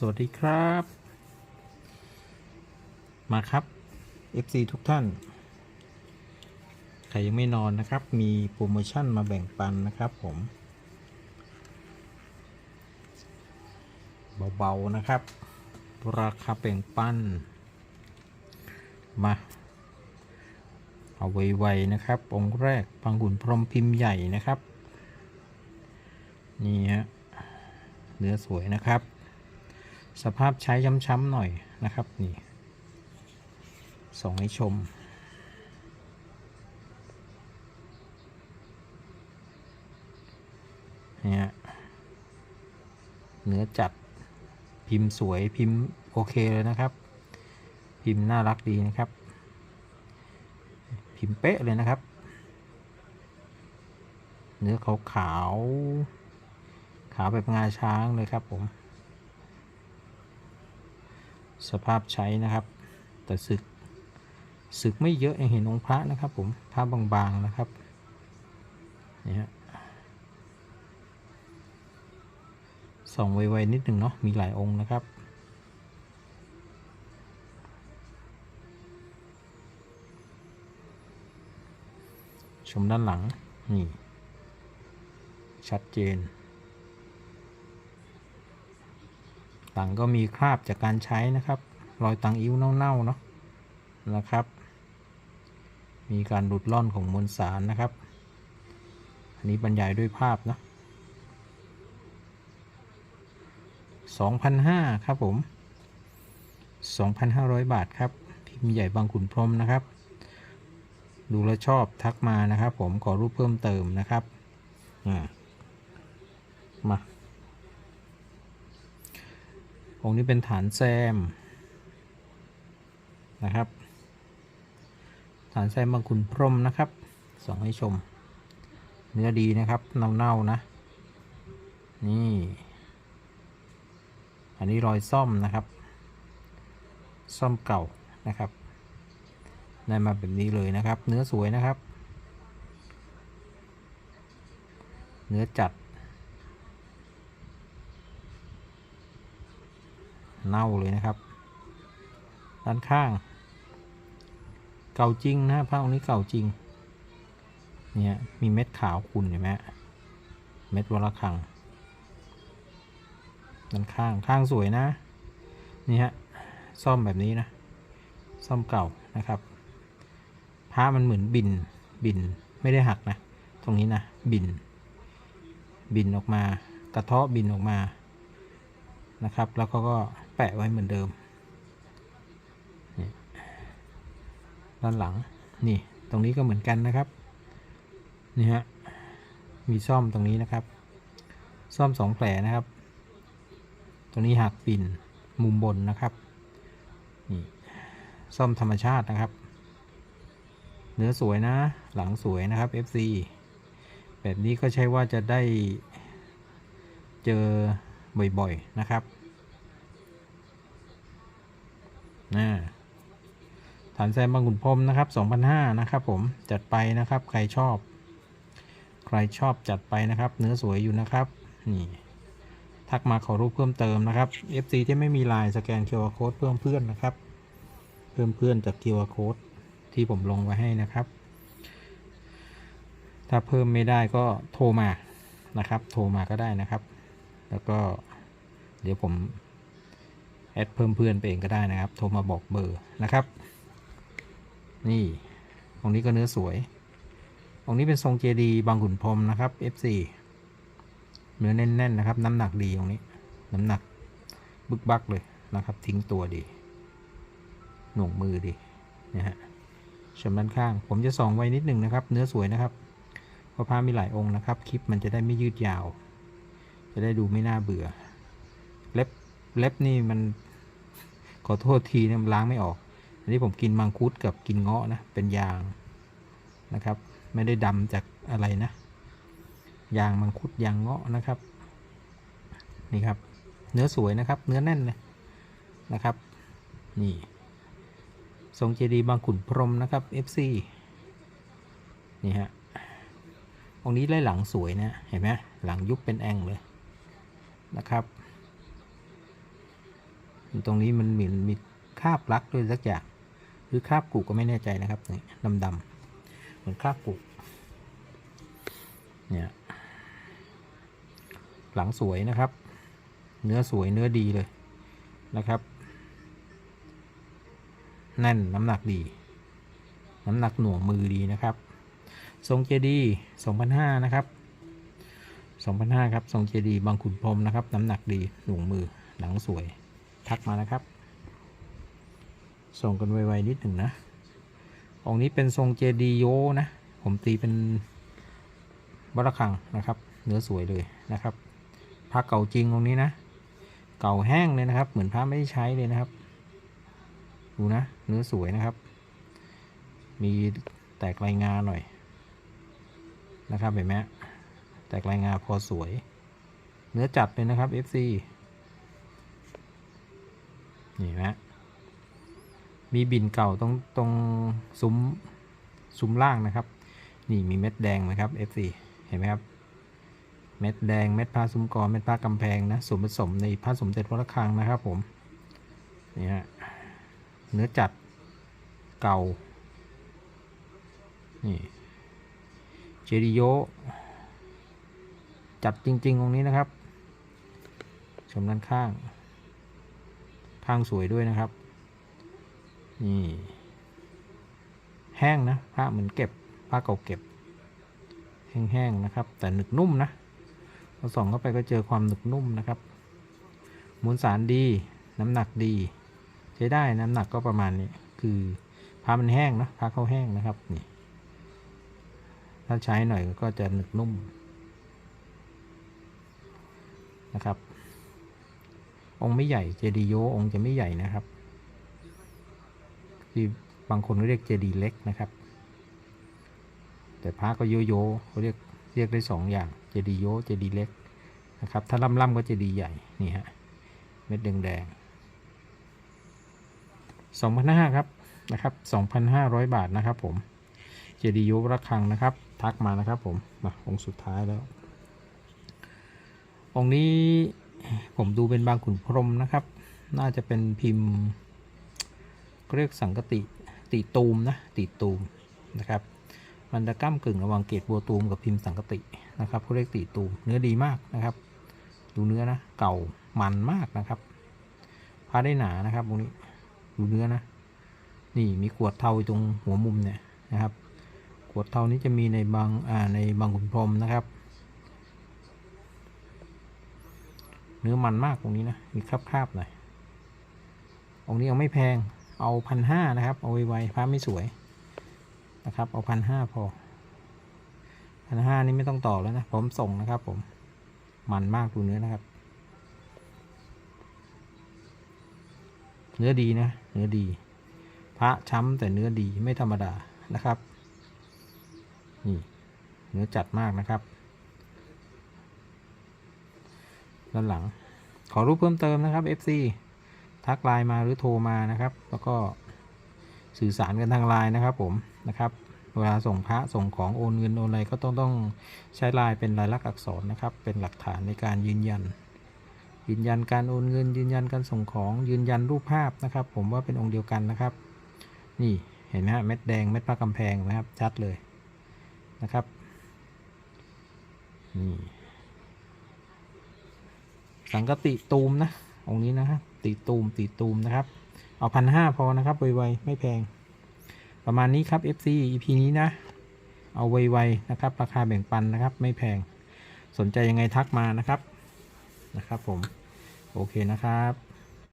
สวัสดีครับ มาครับ FC ทุกท่าน ใครยังไม่นอนนะครับ มีโปรโมชั่นมาแบ่งปันนะครับผม เบา ๆ นะครับ ราคาแบ่งปัน มา เอาไวๆนะครับ องค์แรกพังหุ่นพรหมพิมพ์ใหญ่นะครับ นี่ฮะเนื้อสวยนะครับ สภาพใช้ช้ำๆหน่อยนะครับนี่ส่งให้ชม เนี่ยเนื้อจัดพิมพ์สวยพิมพ์โอเคเลยนะครับ พิมพ์น่ารักดีนะครับ พิมพ์เป๊ะเลยนะครับ เนื้อขาวขาวขาวแบบงาช้างเลยครับผม สภาพใช้นะครับ แต่ศึกศึกไม่เยอะยังเห็นองค์พระนะครับ ผมพระบางๆนะครับนี่ฮะส่องไวๆนิดหนึ่งเนาะมีหลายองค์นะครับชมด้านหลัง นี่ ชัดเจน หลังก็มีคราบจากการใช้นะครับรอยตังอิ้วเน่าๆเนาะนะครับ มีการหลุดล่อนของมวลสารนะครับ อันนี้บรรยายด้วยภาพนะ2,500ครับผม 2,500 บาทครับ พิมพ์ใหญ่บางขุนพรมนะครับ ดูแลชอบทักมานะครับ ผมขอรูปเพิ่มเติมนะครับ อ่า มา องค์นี้เป็นฐานแซมนะครับ ฐานแซมบางขุนพรมนะครับส่องให้ชม เนื้อดีนะครับเน่าๆนะ นี่ อันนี้รอยซ่อมนะครับ ซ่อมเก่านะครับได้มาแบบนี้เลยนะครับ เนื้อสวยนะครับ เนื้อจัด เน่าเลยนะครับ ด้านข้าง เก่าจริงนะพระองค์นี้เก่าจริง เนี่ย มีเม็ดขาวคุณเห็นไหมเม็ดวรคัง ด้านข้างข้างสวยนะ นี่ฮะ ซ่อมแบบนี้นะ ซ่อมเก่านะครับพระมันเหมือนบิน บิน ไม่ได้หักนะ ตรงนี้นะ บิน บินออกมา กระเทาะบินออกมา นะครับ แล้วก็ก็ แปะไว้เหมือนเดิมด้านหลังนี่ตรงนี้ก็เหมือนกันนะครับนี่ฮะมีซ่อมตรงนี้นะครับ ซ่อมสองแผลนะครับ ตรงนี้หักปิ่นมุมบนนะครับนี่ซ่อมธรรมชาตินะครับ เนื้อสวยนะหลังสวยนะครับ FC แบบนี้ก็ใช่ว่าจะได้เจอบ่อยๆนะครับ นะฐานแซมบางขุนพรมนะครับ2,500นะครับผมจัดไปนะครับใครชอบ ใครชอบจัดไปนะครับ เนื้อสวยอยู่นะครับนี่ทักมาขอรูปเพิ่มเติมนะครับ FC ที่ไม่มีไลน์สแกน QR Code เพิ่มเพื่อนนะครับ เพิ่มเพื่อนจาก QR Code ที่ผมลงไว้ให้นะครับ ถ้าเพิ่มไม่ได้ก็โทรมานะครับ โทรมาก็ได้นะครับ แล้วก็เดี๋ยวผม แอดเพิ่มเพื่อนไปเองก็ได้นะครับ โทรมาบอกเบอร์นะครับ นี่ตรงนี้ก็เนื้อสวยตรงนี้เป็นทรงเจดีบางขุนพรมนะครับ F4 เนื้อแน่นๆนะครับ น้ำหนักดีตรงนี้ น้ำหนักบึกบักเลยนะครับ ทิ้งตัวดีหน่วงมือดีนะฮะชมด้านข้าง ผมจะส่องไว้นิดหนึ่งนะครับ เนื้อสวยนะครับเพราะผ้ามีหลายองค์นะครับ คลิปมันจะได้ไม่ยืดยาว จะได้ดูไม่น่าเบื่อ เล็บเล็บนี่มัน ขอโทษทีนะมันล้างไม่ออก อันนี้ผมกินมังคุดกับกินเงาะนะ เป็นยางนะครับ ไม่ได้ดำจากอะไรนะ ยางมังคุดยางเงาะนะครับ นี่ครับ เนื้อสวยนะครับ เนื้อแน่นเลยนะครับ นี่ ทรงเจดีย์บางขุนพรมนะครับ FC นี่ฮะองค์นี้ไล่หลังสวยนะ เห็นไหมหลังยุบเป็นแองเลยนะครับ ตรงนี้มันเหมือนมีคราบลักด้วยสักอย่าง หรือคราบกุก็ไม่แน่ใจนะครับนี่ดำๆเหมือนคราบกุเนี่ยหลังสวยนะครับ เนื้อสวยเนื้อดีเลยนะครับแน่นน้ำหนักดี น้ำหนักหน่วงมือดีนะครับ ทรงเจดี2,500นะครับ2,500ครับ ทรงเจดีบางขุนพรหมนะครับ น้ำหนักดีหน่วงมือหนังสวย ทักมานะครับ ส่งกันไวๆนิดหนึ่งนะองค์นี้เป็นทรงเจดีโยนะ ผมตีเป็นวัดระฆังนะครับ เนื้อสวยเลยนะครับพระเก่าจริงองนี้นะ เก่าแห้งเลยนะครับ เหมือนพระไม่ได้ใช้เลยนะครับ ดูนะ เนื้อสวยนะครับ มีแตกลายงาหน่อยนะครับเห็นไหมแตกลายงาพอสวย เนื้อจัดเลยนะครับ FC นี่นะมีบินเก่าตรงตรงซุ้มซุ้มล่างนะครับ นี่มีเม็ดแดงไหมครับ FC เห็นไหมครับ เม็ดแดงเม็ดผ้าซุ้มกอเม็ดผ้ากำแพงนะส่วนผสมในผ้าสมเด็จพระคังนะครับผมนี่ฮะเนื้อจัดเก่า นี่เจดิโยจัดจริง ๆ ตรงนี้นะครับ ชมด้านข้าง ข้างสวยด้วยนะครับ นี่ แห้งนะผ้าเหมือนเก็บผ้าเก่าเก็บ แห้งๆนะครับ แต่หนึกนุ่มนะพอส่องเข้าไปก็เจอความหนึกนุ่มนะครับมวลสารดี น้ำหนักดี ใช้ได้น้ำหนักก็ประมาณนี้คือผ้ามันแห้งนะผ้าเขาแห้งนะครับนี่ถ้าใช้หน่อยก็จะหนึกนุ่มนะครับ องค์ไม่ใหญ่เจดีโยองค์จะไม่ใหญ่นะครับที่บางคนก็เรียกเจดีเล็กนะครับ แต่พระก็โยโย่เขาเรียกเรียกได้สองอย่างเจดีโยเจดีเล็กนะครับ ถ้าล่ำๆก็เจดีใหญ่นี่ฮะเม็ดแดงๆสองพันห้าครับนะครับสองพันห้าร้อยบาทนะครับผมเจดีโยระฆังนะครับ ทักมานะครับผมมาองค์สุดท้ายแล้ว องค์นี้ ผมดูเป็นบางขุนพรมนะครับ น่าจะเป็นพิมพ์เรียกสังกติติตูมนะติตูมนะครับ มันจะก้ากึ่งระหว่างเกตบัวตูมกับพิมพ์สังกตินะครับเขาเรียกติตูมเนื้อดีมากนะครับ ดูเนื้อนะเก่ามันมากนะครับพาได้หนานะครับตรงนี้ดูเนื้อนะ นี่มีขวดเทาอยู่ตรงหัวมุมเนี่ยนะครับขวดเทานี้จะมีในบางอ่าในบางขุนพรมนะครับ เนื้อมันมากตรงนี้นะ มีคราบๆหน่อยองนี้ยังไม่แพง เอาพันห้านะครับ เอาไวๆพระไม่สวยนะครับ เอาพันห้าพอพันห้านี่ไม่ต้องต่อแล้วนะ ผมส่งนะครับผม มันมากดูเนื้อนะครับ เนื้อดีนะ เนื้อดี พระช้ำแต่เนื้อดีไม่ธรรมดานะครับ นี่ เนื้อจัดมากนะครับ ด้านหลัง ขอรูปเพิ่มเติมนะครับ FC ทักไลน์มาหรือโทรมานะครับ แล้วก็สื่อสารกันทางไลน์นะครับผมนะครับเวลาส่งพระส่งของโอนเงินโอนอะไรก็ต้องต้องใช้ไลน์เป็นลายลักษณ์อักษรนะครับ เป็นหลักฐานในการยืนยัน ยืนยันการโอนเงิน ยืนยันการส่งของยืนยันรูปภาพนะครับ ผมว่าเป็นองค์เดียวกันนะครับ นี่เห็นไหมฮะเม็ดแดงเม็ดผ้ากำแพงนะครับชัดเลยนะครับนี่ สังกติตูมนะองค์นี้นะครับตีตูมตีตูมนะครับ เอาพันห้าพอนะครับไวๆไม่แพง ประมาณนี้ครับ FC EP นี้นะ เอาไวๆนะครับ ราคาแบ่งปันนะครับ ไม่แพง สนใจยังไงทักมานะครับนะครับผม โอเคนะครับ